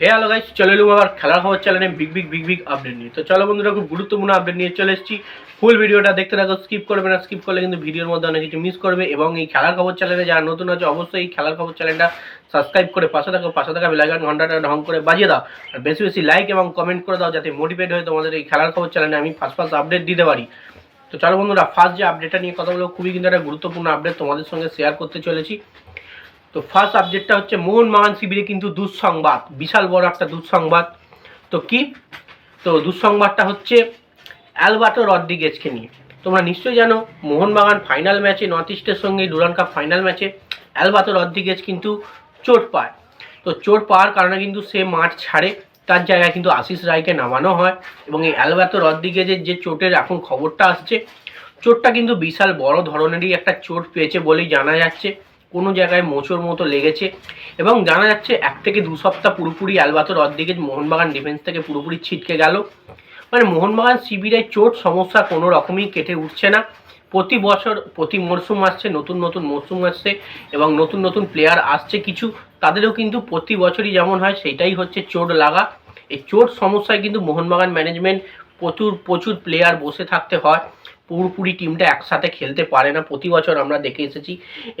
হে hello guys চলে এলুম আবার খেলার খবর চ্যানেলে big big big big update নিয়ে। তো চলো বন্ধুরা, খুব গুরুত্বপূর্ণ আপডেট নিয়ে চলে এসেছি। ফুল ভিডিওটা দেখতে থাকো স্কিপ করবে না স্কিপ করলে কিন্তু ভিডিওর মধ্যে অনেক কিছু মিস করবে। এবং এই খেলার খবর চ্যানেলে যারা নতুন আছে, অবশ্যই এই খেলার খবর চ্যানেলটা সাবস্ক্রাইব করে পাশে থাকো, পাশে থাকা বেলাইকন ঘন্টাটা ঢং করে বাজিয়ে দাও। আর বেশি বেশি লাইক এবং কমেন্ট করে দাও, যাতে মোটিভেট হয়ে তোমাদের এই খেলার খবর চ্যানেলে আমি ফার্স্ট ফার্স্ট আপডেট দিতে পারি। তো চলো বন্ধুরা ফার্স্ট যে আপডেটটা নিয়ে কথা বলব, খুবই কিন্তু একটা গুরুত্বপূর্ণ আপডেট তোমাদের সঙ্গে শেয়ার করতে চলেছি। তো ফার্স্ট আপডেটটা হচ্ছে মোহনবাগান শিবিরে কিন্তু দুঃসংবাদ, বিশাল বড় একটা দুঃসংবাদ। তো কি? তো দুঃসংবাদটা হচ্ছে অ্যালবার্টো রদ্রিগেজকে নিয়ে। তোমরা নিশ্চয়ই জানো মোহনবাগান ফাইনাল ম্যাচে নর্থ ইস্টের সঙ্গে ডুরান কাপ ফাইনাল ম্যাচে অ্যালবার্টো রদ্রিগেজ কিন্তু চোট পায়। তো চোট পাওয়ার কারণে কিন্তু সে মাঠ ছাড়ে। তার জায়গায় কিন্তু আশিস রায়কে নামানো হয় এবং এই অ্যালবার্টো রদ্রিগেজের যে চোটের এখন খবরটা আসছে, চোটটা কিন্তু বিশাল বড় ধরনেরই একটা চোট পেয়েছে বলেই জানা যাচ্ছে। কোনো জায়গায় মোচড় মতো লেগেছে এবং জানা যাচ্ছে এক থেকে দু সপ্তাহ পুরোপুরি অ্যালবাতর অর্ধেকে মোহনবাগান ডিফেন্স থেকে পুরোপুরি ছিটকে গেল। মানে মোহনবাগান শিবিরের চোট সমস্যা কোনো রকমই কেটে উঠছে না। প্রতি বছর, প্রতি মরশুম আসছে, নতুন নতুন মরশুম আসছে এবং নতুন নতুন প্লেয়ার আসছে কিছু। তাদেরও কিন্তু প্রতি বছরই যেমন হয় সেটাই হচ্ছে চোট লাগা। এই চোট সমস্যায় কিন্তু মোহনবাগান ম্যানেজমেন্ট প্রচুর প্রচুর প্লেয়ার বসে থাকতে হয়। পুরোপুরি টিমটা একসাথে খেলতে পারে না। প্রতি বছর আমরা দেখে এসেছি।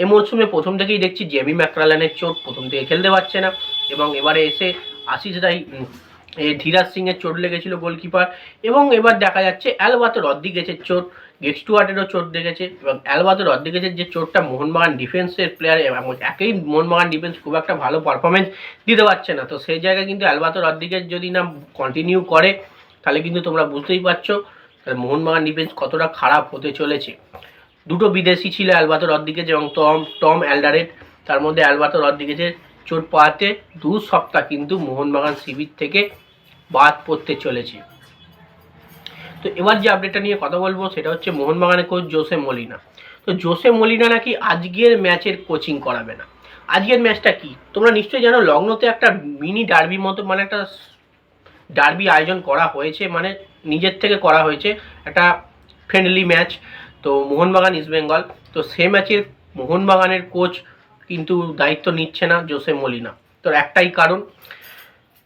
এ মরশুমে প্রথম থেকেই দেখছি জেবি ম্যাকরালানের চোট প্রথম থেকে খেলতে পারছে না এবং এবারে এসে আশিস রাই ধীরাজ সিংয়ের চোট লেগেছিল গোলকিপার এবং এবার দেখা যাচ্ছে অ্যালবাতো রদ্রিগেজের চোট গেক্সটুয়ার্টেরও চোট দেখেছে এবং অ্যালবাতো রদ্রিগেজের যে চোটটা মোহনবাগান ডিফেন্সের প্লেয়ার এবং একেই মোহনবাগান ডিফেন্স খুব একটা ভালো পারফরমেন্স দিতে পারছে না। তো সেই জায়গায় কিন্তু অ্যালবাতো রদ্রিগেজ যদি না কন্টিনিউ করে, তাহলে কিন্তু তোমরা বুঝতেই পারছ মোহনবাগান ডিফেন্স কতটা খারাপ হতে চলেছে? দুটো বিদেশি ছিল অ্যালবাতো রদ্রিগেজ এবং টম টম অ্যালডারেট তার মধ্যে অ্যালবাতো রদ্রিগেজের চোট পাওয়াতে দু সপ্তাহ কিন্তু মোহনবাগান শিবির থেকে বাদ পড়তে চলেছে। তো এবার যে আপডেটটা নিয়ে কথা বলব, সেটা হচ্ছে মোহনবাগানের কোচ জোসে মলিনা। তো জোসে মলিনা নাকি আজকের ম্যাচের কোচিং করাবে না। আজকের ম্যাচটা কি? তোমরা নিশ্চয়ই জানো, লগ্নতে একটা মিনি ডার্বি মতো মানে একটা ডার্বি আয়োজন করা হয়েছে মানে নিজের থেকে করা হয়েছে একটা ফ্রেন্ডলি ম্যাচ তো মোহনবাগান ইস্ট বেঙ্গল তো সে ম্যাচের মোহনবাগানের কোচ কিন্তু দায়িত্ব নিচ্ছে না জোসে মলিনা। তো একটাই কারণ,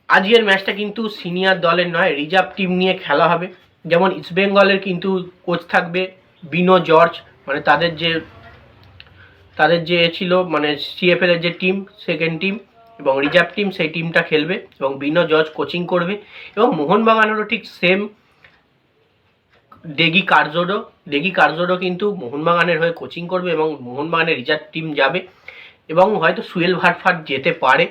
আজকের ম্যাচটা কিন্তু সিনিয়র দলের নয় রিজার্ভ টিম নিয়ে খেলা হবে। যেমন ইস্ট বেঙ্গলের কিন্তু কোচ থাকবে বিনো জর্জ মানে তাদের যে তাদের যে ছিল মানে সিএফএল এর যে টিম সেকেন্ড টিম এবং রিজার্ভ টিম সেই টিমটা খেলবে এবং বিনো জর্জ কোচিং করবে। এবং মোহনবাগানেরও ঠিক সেম ডেগি কার্জোডো ডেগি কার্জোডো কিন্তু মোহনবাগানের হয়ে কোচিং করবে এবং মোহনবাগানের রিজার্ভ টিম যাবে এবং হয়তো সুয়েল ভাটফাট যেতে পারে,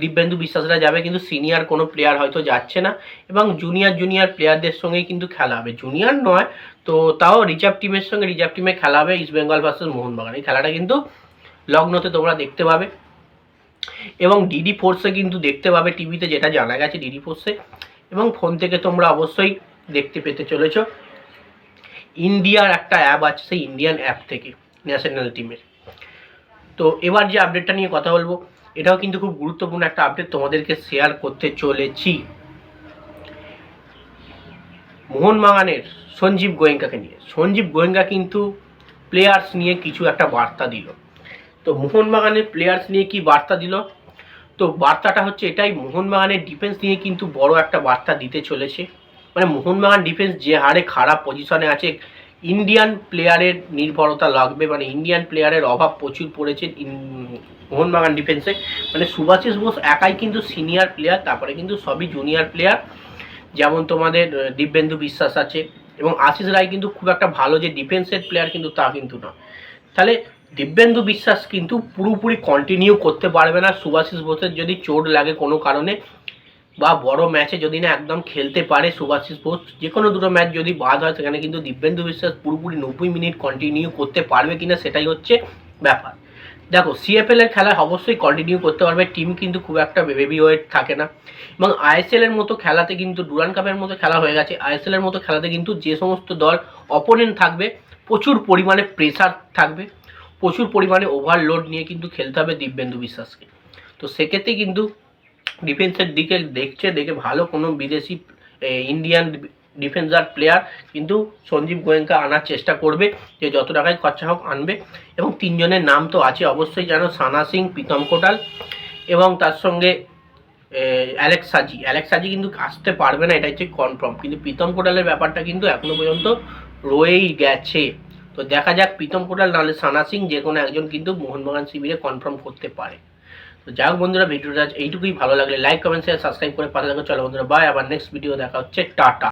দিব্যেন্দু বিশ্বাসরা যাবে কিন্তু সিনিয়র কোনো প্লেয়ার হয়তো যাচ্ছে না এবং জুনিয়র জুনিয়র প্লেয়ারদের সঙ্গেই কিন্তু খেলা হবে। জুনিয়র নয়, তো তাও রিজার্ভ টিমের সঙ্গে রিজার্ভ টিমে খেলা হবে ইস্ট বেঙ্গল ভার্সেস মোহনবাগান। এই খেলাটা কিন্তু লগ্নতে তোমরা দেখতে পাবে এবং ডিডি ফোর্সে কিন্তু দেখতে পাবে টিভিতে যেটা জানা গেছে ডিডি ফোর্সে এবং ফোন থেকে তোমরা অবশ্যই দেখতে পেতে চলেছো। ইন্ডিয়ার একটা অ্যাপ আছে, সেই ইন্ডিয়ান অ্যাপ থেকে ন্যাশনাল টিমের তো এবার যে আপডেটটা নিয়ে কথা বলব, এটাও কিন্তু খুব গুরুত্বপূর্ণ একটা আপডেট তোমাদেরকে শেয়ার করতে চলেছি। মোহনবাগানের সঞ্জীব গোয়েঙ্কাকে নিয়ে। সঞ্জীব গোয়েঙ্কা কিন্তু প্লেয়ার্স নিয়ে কিছু একটা বার্তা দিল। তো মোহনবাগানের প্লেয়ার্স নিয়ে কি বার্তা দিল? তো বার্তাটা হচ্ছে এটাই মোহনবাগানের ডিফেন্স নিয়ে কিন্তু বড় একটা বার্তা দিতে চলেছে। মানে মোহনবাগান ডিফেন্স যে হারে খারাপ পজিশনে আছে ইন্ডিয়ান প্লেয়ারের নির্ভরতা লাগবে মানে ইন্ডিয়ান প্লেয়ারের অভাব প্রচুর পড়েছে মোহনবাগান ডিফেন্সে মানে সুভাষিস বোস একাই কিন্তু সিনিয়র প্লেয়ার তারপরে কিন্তু সবই জুনিয়র প্লেয়ার যেমন তোমাদের দিব্যেন্দু বিশ্বাস আছে এবং আশিস রায় কিন্তু খুব একটা ভালো যে ডিফেন্সের প্লেয়ার কিন্তু তা কিন্তু না। তাহলে দিব্যেন্দু বিশ্বাস কিন্তু পুরোপুরি কন্টিনিউ করতে পারবে না। সুভাষিস বোসের যদি চোট লাগে কোনো কারণে বা বড় ম্যাচে যদি না একদম খেলতে পারে সুভাষিস বোস যে কোনো দুটো ম্যাচ যদি বাদ হয়, সেখানে কিন্তু দিব্যেন্দু বিশ্বাস পুরোপুরি নব্বই মিনিট কন্টিনিউ করতে পারবে কিনা সেটাই হচ্ছে ব্যাপার। দেখো সিএফএল এর খেলায় অবশ্যই কন্টিনিউ করতে পারবে টিম কিন্তু খুব একটা বেবি ওয়েট থাকে না। এবং আইএসএল এর মতো খেলাতে কিন্তু ডুরান কাপের মতো খেলা হয়ে গেছে আইএসএল এর মতো খেলাতে কিন্তু যে সমস্ত দল অপোনেন্ট থাকবে, প্রচুর পরিমাণে প্রেসার থাকবে, প্রচুর পরিমাণে ওভারলোড নিয়ে কিন্তু খেলতে হবে দিব্যেন্দু বিশ্বাসকে। তো সেক্ষেত্রে কিন্তু ডিফেন্সের দিকে দেখছে, দেখে ভালো কোনো বিদেশি ইন্ডিয়ান ডিফেন্সার প্লেয়ার কিন্তু সঞ্জীব গোয়েঙ্কা আনার চেষ্টা করবে, যে যত টাকায় খরচা হোক আনবে। এবং তিনজনের নাম তো আছে অবশ্যই জানো, সানা সিং, প্রীতম কোটাল এবং তার সঙ্গে অ্যালেক্সাজি অ্যালেক্সাজি কিন্তু আসতে পারবে না, এটা হচ্ছে কনফার্ম কিন্তু প্রীতম কোটালের ব্যাপারটা কিন্তু এখনও পর্যন্ত রয়েই গেছে। তো দেখা যাক, প্রীতম কোটাল নাহলে সানা সিং যে কোনো একজন কিন্তু মোহনবাগান শিবিরে কনফার্ম করতে পারে। তো যাই হোক বন্ধুরা, ভিডিওটা আজ এইটুকুই। ভালো লাগলে লাইক কমেন্ট শেয়ার সাবস্ক্রাইব করে পাশে থাকো। চলো বন্ধুরা বাই আবার নেক্সট ভিডিও দেখা হচ্ছে। টাটা।